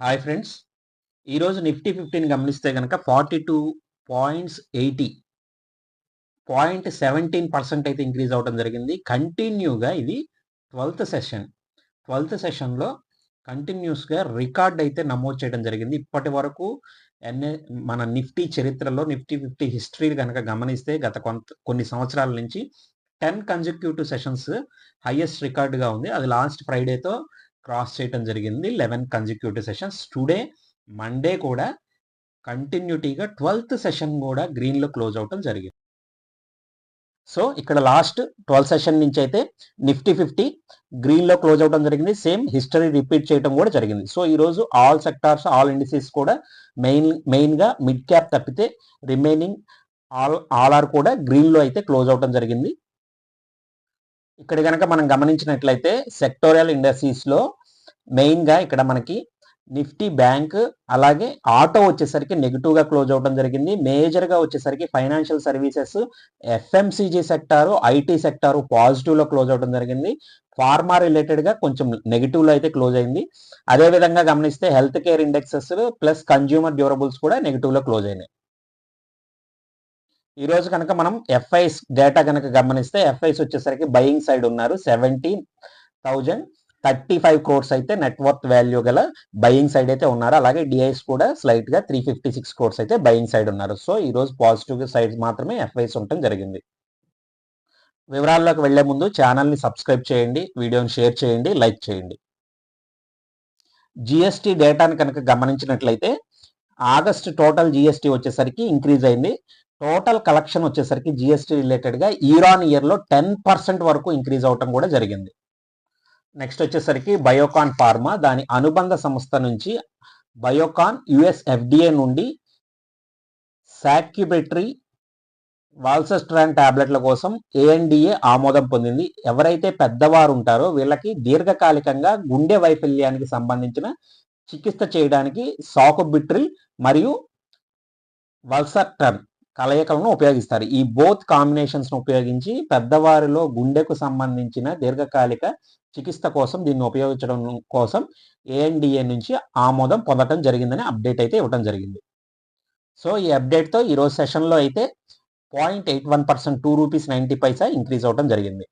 Hi friends ఈరోజు Nifty ఫిఫ్టీని గమనిస్తే కనుక forty two points eighty point seventeen percent అయితే ఇంక్రీజ్ అవడం జరిగింది. కంటిన్యూగా ఇది ట్వెల్త్ సెషన్ ట్వెల్త్ సెషన్లో కంటిన్యూస్గా రికార్డ్ అయితే నమోదు చేయడం జరిగింది. ఇప్పటి వరకు ఎన్ఏ మన నిఫ్టీ చరిత్రలో నిఫ్టీ ఫిఫ్టీ హిస్టరీ కనుక గమనిస్తే గత కొంత కొన్ని సంవత్సరాల నుంచి టెన్ కన్జిక్యూటివ్ సెషన్స్ హైయెస్ట్ రికార్డుగా ఉంది. అది లాస్ట్ ఫ్రైడేతో క్రాస్ చేయటం జరిగింది. Eleven consecutive sessions today Monday కూడా కంటిన్యూటీగా ట్వెల్త్ సెషన్ కూడా గ్రీన్లో క్లోజ్ అవటం జరిగింది. సో ఇక్కడ లాస్ట్ ట్వెల్త్ సెషన్ నుంచి అయితే నిఫ్టీ ఫిఫ్టీ గ్రీన్లో క్లోజ్ అవడం జరిగింది. సేమ్ హిస్టరీ రిపీట్ చేయడం కూడా జరిగింది. సో ఈరోజు ఆల్ సెక్టార్స్ ఆల్ ఇండిసీస్ కూడా మెయిన్ మెయిన్గా మిడ్ క్యాప్ తప్పితే రిమైనింగ్ ఆల్ ఆల్ ఆర్ కూడా గ్రీన్లో అయితే క్లోజ్ అవడం జరిగింది. ఇక్కడ కనుక మనం గమనించినట్లయితే సెక్టోరియల్ ఇండస్ట్రీస్లో మెయిన్గా ఇక్కడ మనకి నిఫ్టీ బ్యాంక్ అలాగే ఆటో వచ్చేసరికి నెగిటివ్గా క్లోజ్ అవడం జరిగింది. మేజర్గా వచ్చేసరికి financial services FMCG sector IT sector పాజిటివ్లో close అవడం జరిగింది. ఫార్మా రిలేటెడ్గా కొంచెం నెగిటివ్లో అయితే క్లోజ్ అయింది. అదేవిధంగా గమనిస్తే health care indexes plus consumer durables కూడా నెగిటివ్లో క్లోజ్ అయినాయి. ఈ రోజు కనుక మనం ఎఫ్ఐస్ డేటా కనుక గమనిస్తే ఎఫ్ఐస్ వచ్చేసరికి బయింగ్ సైడ్ ఉన్నారు. Seventeen thousand thirty five crores అయితే నెట్వర్త్ వాల్యూ గల బయింగ్ సైడ్ అయితే ఉన్నారు. అలాగే డిఐస్ కూడా స్లైట్గా త్రీ ఫిఫ్టీ సిక్స్ కోర్స్ అయితే బయింగ్ సైడ్ ఉన్నారు. సో ఈ రోజు పాజిటివ్ సైడ్ మాత్రమే ఎఫ్ఐస్ ఉండటం జరిగింది. వివరాల్లోకి వెళ్ళే ముందు ఛానల్ని సబ్స్క్రైబ్ చేయండి వీడియోని షేర్ చేయండి లైక్ చేయండి. జిఎస్టీ డేటాను కనుక గమనించినట్లయితే ఆగస్ట్ టోటల్ జిఎస్టీ వచ్చేసరికి ఇంక్రీజ్ అయింది. టోటల్ కలెక్షన్ వచ్చేసరికి జిఎస్టీ రిలేటెడ్గా ఇయర్ ఆన్ ఇయర్లో టెన్ పర్సెంట్ వరకు ఇంక్రీజ్ అవటం కూడా జరిగింది. నెక్స్ట్ వచ్చేసరికి బయోకాన్ ఫార్మా దాని అనుబంధ సంస్థ నుంచి బయోకాన్ యుఎస్ ఎఫ్డిఏ నుండి సాక్యుబెటరీ వాల్సస్ట్రాన్ టాబ్లెట్ల కోసం ఏఎన్డిఏ ఆమోదం పొందింది. ఎవరైతే పెద్దవారు ఉంటారో వీళ్ళకి దీర్ఘకాలికంగా గుండె వైఫల్యానికి సంబంధించిన చికిత్స చేయడానికి సాకుబిట్రిల్ మరియు వల్సట్రన్ కలయికలను ఉపయోగిస్తారు. ఈ బోత్ కాంబినేషన్స్ను ఉపయోగించి పెద్దవారిలో గుండెకు సంబంధించిన దీర్ఘకాలిక చికిత్స కోసం దీన్ని ఉపయోగించడం కోసం ఏఎన్డిఏ నుంచి ఆమోదం పొందడం జరిగిందని అప్డేట్ అయితే ఇవ్వడం జరిగింది. సో ఈ అప్డేట్తో ఈరోజు సెషన్లో అయితే point eight one percent two rupees ninety paisa increase అవడం జరిగింది.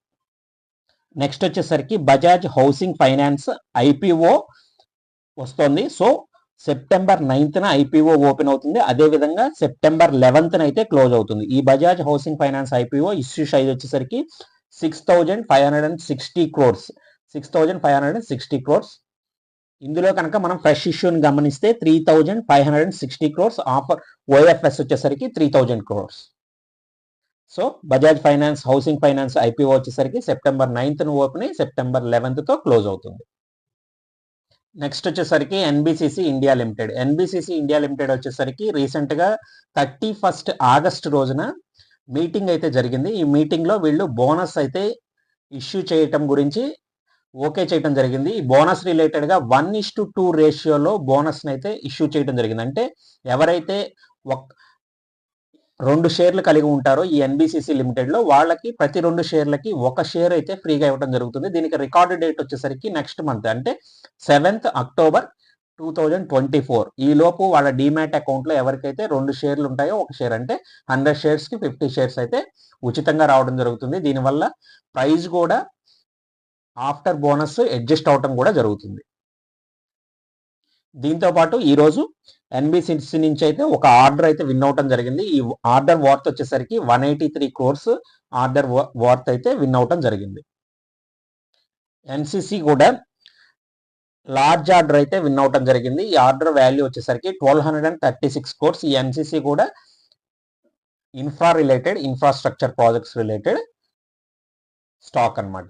నెక్స్ట్ వచ్చేసరికి బజాజ్ హౌసింగ్ ఫైనాన్స్ ఐపీఓ వస్తోంది. సో సెప్టెంబర్ నైన్త్న ఐపీఓ ఓపెన్ అవుతుంది. అదేవిధంగా సెప్టెంబర్ లెవెన్త్న అయితే క్లోజ్ అవుతుంది. ఈ Bajaj housing finance IPO issue size వచ్చేసరికి six thousand five hundred and sixty crores six thousand five hundred and sixty crores ఇందులో కనుక మనం ఫ్రెష్ ఇష్యూని గమనిస్తే three thousand five hundred and sixty crores offer OFS వచ్చేసరికి three thousand crores so Bajaj finance housing finance IPO వచ్చేసరికి September నైన్త్ను open అయ్యి September లెవెన్త్తో క్లోజ్ అవుతుంది. నెక్స్ట్ వచ్చేసరికి NBCC India limited NBCC India limited వచ్చేసరికి రీసెంట్గా థర్టీ ఫస్ట్ ఆగస్ట్ రోజున మీటింగ్ అయితే జరిగింది. ఈ మీటింగ్లో వీళ్ళు బోనస్ అయితే ఇష్యూ చేయటం గురించి ఓకే చేయటం జరిగింది. ఈ బోనస్ రిలేటెడ్గా వన్ ఇస్ టు టూ రేషియోలో బోనస్ని అయితే ఇష్యూ చేయడం జరిగింది. అంటే ఎవరైతే ఒక రెండు షేర్లు కలిగి ఉంటారో ఈ ఎన్బిసిసి లిమిటెడ్లో వాళ్ళకి ప్రతి రెండు షేర్లకి ఒక షేర్ అయితే ఫ్రీగా ఇవ్వడం జరుగుతుంది. దీనికి రికార్డు డేట్ వచ్చేసరికి నెక్స్ట్ మంత్ అంటే seventh October two thousand twenty four. ఈ లోపు వాళ్ళ డిమాట్ అకౌంట్లో ఎవరికైతే రెండు షేర్లు ఉంటాయో ఒక షేర్ అంటే హండ్రెడ్ షేర్స్కి ఫిఫ్టీ షేర్స్ అయితే ఉచితంగా రావడం జరుగుతుంది. దీనివల్ల ప్రైజ్ కూడా ఆఫ్టర్ బోనస్ అడ్జస్ట్ అవటం కూడా జరుగుతుంది. దీంతో పాటు ఈరోజు ఎన్బిసిసి నుంచి అయితే ఒక ఆర్డర్ అయితే విన్ అవటం జరిగింది. ఈ ఆర్డర్ వార్త్ వచ్చేసరికి one eighty three crores order worth అయితే విన్ అవటం జరిగింది. ఎన్సిసి కూడా లార్జ్ ఆర్డర్ అయితే విన్ అవటం జరిగింది. ఈ ఆర్డర్ వాల్యూ వచ్చేసరికి twelve hundred and thirty six crores ఈ ఎన్సిసి కూడా infra related infrastructure projects related stock అనమాట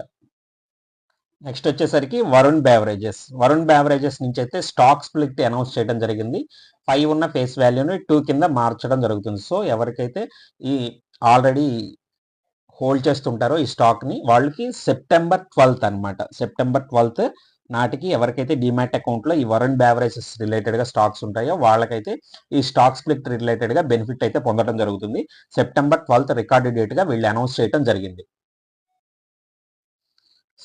నెక్స్ట్ వచ్చేసరికి వరుణ్ బ్యావరేజెస్ వరుణ్ బ్యావరేజెస్ నుంచి అయితే స్టాక్ స్ప్లిట్ అనౌన్స్ చేయడం జరిగింది. ఫైవ్ ఉన్న ఫేస్ వాల్యూని టూ కింద మార్చడం జరుగుతుంది. సో ఎవరికైతే ఈ ఆల్రెడీ హోల్డ్ చేస్తుంటారో ఈ స్టాక్ని వాళ్ళకి సెప్టెంబర్ ట్వెల్త్ అనమాట సెప్టెంబర్ ట్వెల్త్ నాటికి ఎవరికైతే డిమాట్ అకౌంట్లో ఈ వరుణ్ బ్యావరేజెస్ రిలేటెడ్గా స్టాక్స్ ఉంటాయో వాళ్ళకైతే ఈ స్టాక్ స్ప్లిట్ రిలేటెడ్గా బెనిఫిట్ అయితే పొందడం జరుగుతుంది. సెప్టెంబర్ ట్వెల్త్ రికార్డు డేట్గా వీళ్ళు అనౌన్స్ చేయడం జరిగింది.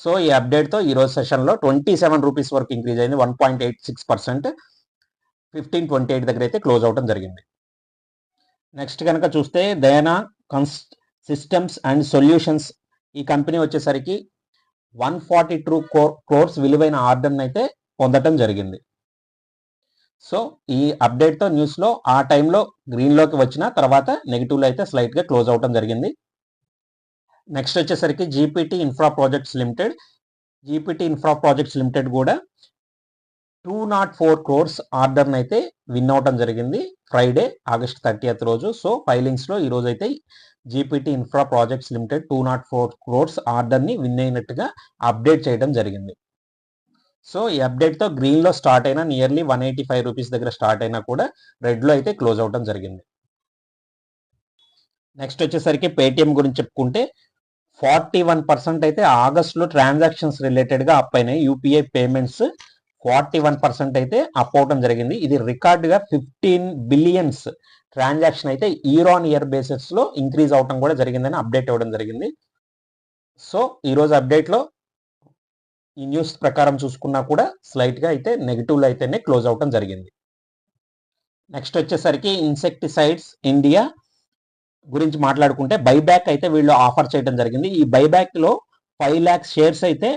సో ఈ అప్డేట్తో ఈ రోజు సెషన్లో ట్వంటీ సెవెన్ రూపీస్ వరకు ఇంక్రీజ్ అయింది. One point eight six percent. Fifteen twenty eight దగ్గర అయితే క్లోజ్ అవడం జరిగింది. నెక్స్ట్ కనుక చూస్తే Dynacons systems and solutions ఈ కంపెనీ వచ్చేసరికి వన్ ఫార్టీ టూ క్రోర్స్ విలువైన ఆర్డర్ని అయితే పొందటం జరిగింది. సో ఈ అప్డేట్తో న్యూస్లో ఆ టైంలో గ్రీన్లోకి వచ్చిన తర్వాత నెగిటివ్లో అయితే స్లైట్గా క్లోజ్ అవటం జరిగింది. నెక్స్ట్ వచ్చేసరికి GPT infra projects limited GPT infra projects limited కూడా టూ నాట్ ఫోర్ క్రోర్స్ ఆర్డర్ని అయితే విన్ అవటం జరిగింది ఫ్రైడే ఆగస్ట్ థర్టీయత్ రోజు. సో ఫైలింగ్స్లో ఈరోజు అయితే GPT infra projects limited two naught four crores ఆర్డర్ని విన్ అయినట్టుగా అప్డేట్ చేయడం జరిగింది. సో ఈ అప్డేట్తో గ్రీన్లో స్టార్ట్ అయినా nearly one eighty five rupees దగ్గర స్టార్ట్ అయినా కూడా రెడ్లో అయితే క్లోజ్ అవడం జరిగింది. నెక్స్ట్ వచ్చేసరికి పేటిఎం గురించి చెప్పుకుంటే ఫార్టీ వన్ పర్సెంట్ అయితే ఆగస్టులో ట్రాన్సాక్షన్స్ రిలేటెడ్గా అప్ అయినాయి UPI payments forty one percent అయితే అప్ అవడం జరిగింది. ఇది రికార్డుగా ఫిఫ్టీన్ బిలియన్స్ ట్రాన్సాక్షన్ అయితే ఇయర్ ఆన్ ఇయర్ బేసిస్లో ఇంక్రీజ్ అవటం కూడా జరిగిందని అప్డేట్ అవ్వడం జరిగింది. సో ఈరోజు అప్డేట్లో ఈ న్యూస్ ప్రకారం చూసుకున్నా కూడా స్లైట్గా అయితే నెగిటివ్లో అయితేనే క్లోజ్ అవటం జరిగింది. నెక్స్ట్ వచ్చేసరికి ఇన్సెక్టిసైడ్స్ ఇండియా గురించి మాట్లాడుకుంటే బైబ్యాక్ అయితే వీళ్ళు ఆఫర్ చేయడం జరిగింది. ఈ బైబ్యాక్లో ఫైవ్ ల్యాక్స్ షేర్స్ అయితే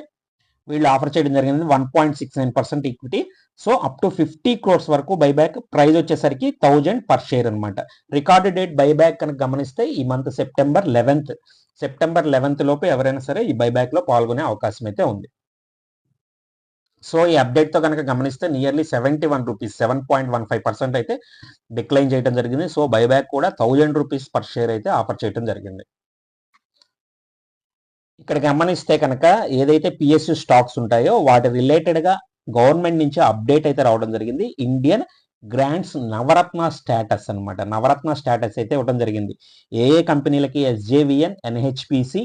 వీళ్ళు ఆఫర్ చేయడం జరిగింది. One point six nine percent equity so up to fifty crores వరకు బైబ్యాక్ ప్రైస్ వచ్చేసరికి థౌజండ్ పర్ షేర్ అనమాట రికార్డు డేట్ బైబ్యాక్ కనుక గమనిస్తే ఈ month September eleventh September eleventh లోపు ఎవరైనా సరే ఈ బైబ్యాక్లో పాల్గొనే అవకాశం అయితే ఉంది. సో ఈ అప్డేట్తో కనుక గమనిస్తే nearly seventy one rupees seven point one five percent అయితే డిక్లైన్ చేయడం జరిగింది. సో బైబ్యాక్ కూడా థౌజండ్ రూపీస్ పర్ షేర్ అయితే ఆఫర్ చేయడం జరిగింది. ఇక్కడ గమనిస్తే కనుక ఏదైతే పిఎస్యు స్టాక్స్ ఉంటాయో వాటి రిలేటెడ్గా గవర్నమెంట్ నుంచి అప్డేట్ అయితే రావడం జరిగింది. ఇండియన్ గ్రాంట్స్ నవరత్న స్టేటస్ అన్నమాట. నవరత్న స్టేటస్ అయితే ఇవ్వడం జరిగింది. ఏ ఏ కంపెనీలకి ఎస్జేవిఎన్ ఎన్హెచ్పిసి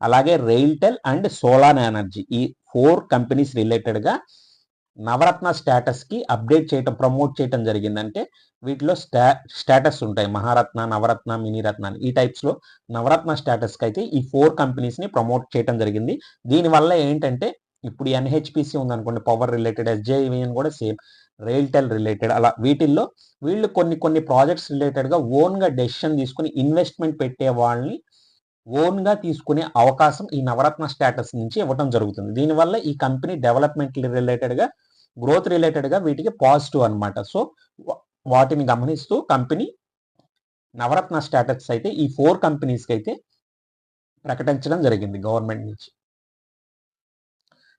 అలాగే రైల్టెల్ అండ్ సోలార్ ఎనర్జీ ఈ ఫోర్ కంపెనీస్ రిలేటెడ్గా నవరత్న స్టేటస్కి అప్డేట్ చేయటం ప్రమోట్ చేయటం జరిగిందంటే వీటిలో స్టా స్టేటస్ ఉంటాయి. మహారత్న నవరత్న మినీరత్న ఈ టైప్స్లో నవరత్న స్టేటస్కి అయితే ఈ ఫోర్ కంపెనీస్ని ప్రమోట్ చేయటం జరిగింది. దీనివల్ల ఏంటంటే ఇప్పుడు ఎన్హెచ్పిసి ఉందనుకోండి పవర్ రిలేటెడ్ ఎస్జేవిఎన్ కూడా సేమ్ రైల్టెల్ రిలేటెడ్ అలా వీటిల్లో వీళ్ళు కొన్ని కొన్ని ప్రాజెక్ట్స్ రిలేటెడ్గా ఓన్గా డెసిషన్ తీసుకుని ఇన్వెస్ట్మెంట్ పెట్టే వాళ్ళని ఓన్గా తీసుకునే అవకాశం ఈ నవరత్న స్టేటస్ నుంచి ఇవ్వటం జరుగుతుంది. దీనివల్ల ఈ కంపెనీ డెవలప్మెంట్ రిలేటెడ్గా గ్రోత్ రిలేటెడ్గా వీటికి పాజిటివ్ అనమాట సో వాటిని గమనిస్తూ కంపెనీ నవరత్న స్టేటస్ అయితే ఈ ఫోర్ కంపెనీస్కి అయితే ప్రకటించడం జరిగింది గవర్నమెంట్ నుంచి.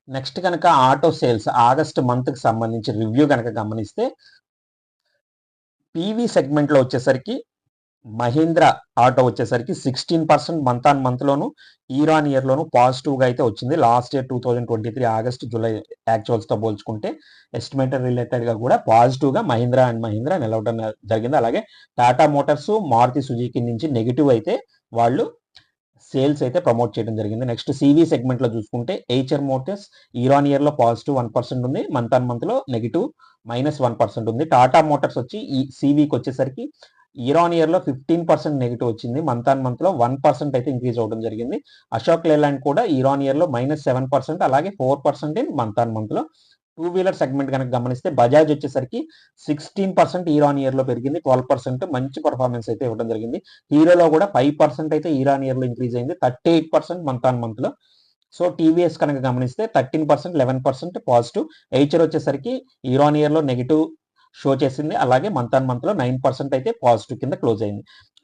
నెక్స్ట్ కనుక ఆటో సేల్స్ ఆగస్ట్ మంత్కి సంబంధించి రివ్యూ కనుక గమనిస్తే పీవీ సెగ్మెంట్లో వచ్చేసరికి మహీంద్ర ఆటో వచ్చేసరికి sixteen percent month on month loan year on year అయితే వచ్చింది. Last year two thousand twenty three August July యాక్చువల్స్తో పోల్చుకుంటే ఎస్టిమేటర్ రిలేటెడ్గా కూడా పాజిటివ్గా మహీంద్రా అండ్ మహీంద్రా నిలవడం జరిగింది. అలాగే టాటా మోటార్స్ మారుతి సుజుకి నుంచి నెగిటివ్ అయితే వాళ్ళు సేల్స్ అయితే ప్రమోట్ చేయడం జరిగింది. నెక్స్ట్ సివి సెగ్మెంట్లో చూసుకుంటే HR motors year on positive one percent ఉంది. మంత్ ఆన్ మంత్లో నెగిటివ్ మైనస్ వన్ పర్సెంట్ ఉంది. టాటా మోటార్స్ వచ్చి ఈ సివికి వచ్చేసరికి ఇయర్ ఆన్ ఇయర్లో ఫిఫ్టీన్ పర్సెంట్ నెగిటివ్ వచ్చింది. మంత్ ఆన్ మంత్లో వన్ పర్సెంట్ అయితే ఇంక్రీజ్ అవడం జరిగింది. అశోక్ లేలాండ్ కూడా ఇయర్ ఆన్ ఇయర్లో మైనస్ సెవెన్ పర్సెంట్ అలాగే four percent in month on మంత్లో. టూ వీలర్ సెగ్మెంట్ కనుక గమనిస్తే బజాజ్ వచ్చేసరికి సిక్స్టీన్ పర్సెంట్ ఇయర్ ఆన్ ఇయర్లో పెరిగింది. ట్వెల్వ్ పర్సెంట్ మంచి పర్ఫార్మెన్స్ అయితే ఇవ్వడం జరిగింది. హీరోలో కూడా ఫైవ్ పర్సెంట్ అయితే ఇయర్ ఆన్ ఇయర్లో ఇంక్రీజ్ అయింది. Thirty eight percent month on మంత్లో సో టీవీఎస్ కనుక గమనిస్తే thirteen percent eleven percent positive HR వచ్చేసరికి ఇయర్ ఆన్ ఇయర్లో నెగిటివ్ షో చేసింది. అలాగే మంత్ ఆన్ మంత్లో నైన్ పర్సెంట్ అయితే పాజిటివ్ కింద క్లోజ్ అయింది.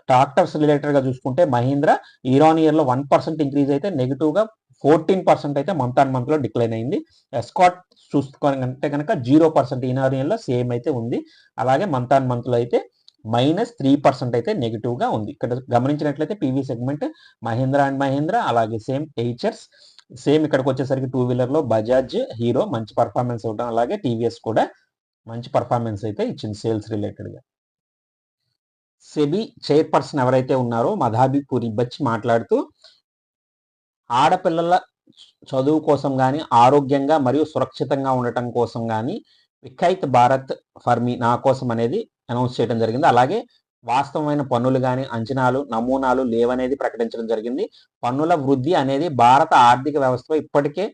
ట్రాక్టర్స్ రిలేటెడ్గా చూసుకుంటే Mahindra year on one percent increase అయితే నెగిటివ్గా ఫోర్టీన్ పర్సెంట్ అయితే మంత్ ఆన్ మంత్లో డిక్లైన్ అయింది. ఎస్కాట్ చూసుకుంటే కనుక zero percent year on same అయితే ఉంది. అలాగే మంత్ ఆన్ మంత్లో అయితే మైనస్ త్రీ పర్సెంట్ అయితే నెగిటివ్గా ఉంది. ఇక్కడ గమనించినట్లయితే PV segment Mahindra and Mahindra అలాగే సేమ్ ఎయిచర్స్ సేమ్ ఇక్కడికి వచ్చేసరికి టూ వీలర్లో బజాజ్ హీరో మంచి పర్ఫార్మెన్స్ ఇవ్వడం అలాగే టీవీఎస్ కూడా మంచి పర్ఫార్మెన్స్ అయితే ఇచ్చింది సేల్స్ రిలేటెడ్గా సెబీ చైర్పర్సన్ ఎవరైతే ఉన్నారో మధాబి పూరి బచ్చి మాట్లాడుతూ ఆడపిల్లల చదువు కోసం కానీ ఆరోగ్యంగా మరియు సురక్షితంగా ఉండటం కోసం కానీ విఖైత్ భారత్ ఫర్మి నా కోసం అనేది అనౌన్స్ చేయడం జరిగింది. అలాగే వాస్తవమైన పన్నులు కానీ అంచనాలు నమూనాలు లేవనేది ప్రకటించడం జరిగింది. పన్నుల వృద్ధి అనేది భారత ఆర్థిక వ్యవస్థలో ఇప్పటికే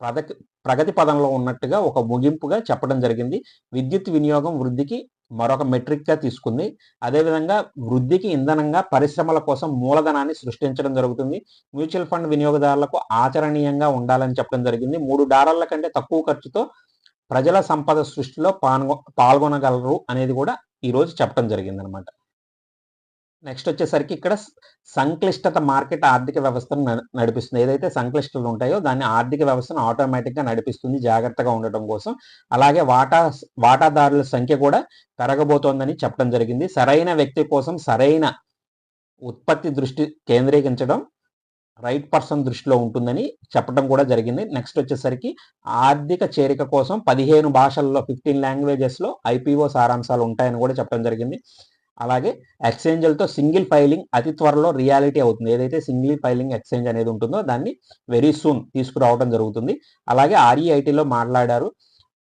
ప్రగతి ప్రగతి పదంలో ఉన్నట్టుగా ఒక ముగింపుగా చెప్పడం జరిగింది. విద్యుత్ వినియోగం వృద్ధికి మరొక మెట్రిక్గా తీసుకుంది. అదేవిధంగా వృద్ధికి ఇంధనంగా పరిశ్రమల కోసం మూలధనాన్ని సృష్టించడం జరుగుతుంది. మ్యూచువల్ ఫండ్ వినియోగదారులకు ఆచరణీయంగా ఉండాలని చెప్పడం జరిగింది. మూడు డాలర్ల కంటే తక్కువ ఖర్చుతో ప్రజల సంపద సృష్టిలో పాల్గొ పాల్గొనగలరు అనేది కూడా ఈరోజు చెప్పడం జరిగింది అనమాట నెక్స్ట్ వచ్చేసరికి ఇక్కడ సంక్లిష్టత మార్కెట్ ఆర్థిక వ్యవస్థను నడిపిస్తుంది. ఏదైతే సంక్లిష్టతలు ఉంటాయో దాన్ని ఆర్థిక వ్యవస్థను ఆటోమేటిక్గా నడిపిస్తుంది జాగ్రత్తగా ఉండటం కోసం. అలాగే వాటా వాటాదారుల సంఖ్య కూడా పెరగబోతోందని చెప్పడం జరిగింది. సరైన వ్యక్తి కోసం సరైన ఉత్పత్తి దృష్టి కేంద్రీకరించడం రైట్ పర్సన్ దృష్టిలో ఉంటుందని చెప్పడం కూడా జరిగింది. నెక్స్ట్ వచ్చేసరికి ఆర్థిక చేరిక కోసం పదిహేను భాషల్లో ఫిఫ్టీన్ లాంగ్వేజెస్లో ఐపీఓ సారాంశాలు ఉంటాయని కూడా చెప్పడం జరిగింది. అలాగే ఎక్స్చేంజ్లతో సింగిల్ ఫైలింగ్ అతి త్వరలో రియాలిటీ అవుతుంది. ఏదైతే సింగిల్ ఫైలింగ్ ఎక్స్చేంజ్ అనేది ఉంటుందో దాన్ని వెరీ సూన్ తీసుకురావడం జరుగుతుంది. అలాగే ఆర్ఈఐటీలో మాట్లాడారు.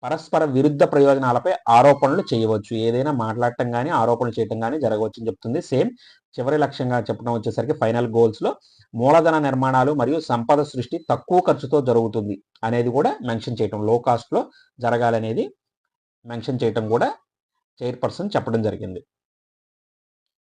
పరస్పర విరుద్ధ ప్రయోజనాలపై ఆరోపణలు చేయవచ్చు. ఏదైనా మాట్లాడటం కానీ ఆరోపణలు చేయటం కానీ జరగవచ్చు అని చెప్తుంది. సేమ్ చివరి లక్ష్యంగా చెప్పడం వచ్చేసరికి ఫైనల్ గోల్స్లో మూలధన నిర్మాణాలు మరియు సంపద సృష్టి తక్కువ ఖర్చుతో జరుగుతుంది అనేది కూడా మెన్షన్ చేయటం లో కాస్ట్లో జరగాలనేది మెన్షన్ చేయటం కూడా చైర్పర్సన్ చెప్పడం జరిగింది.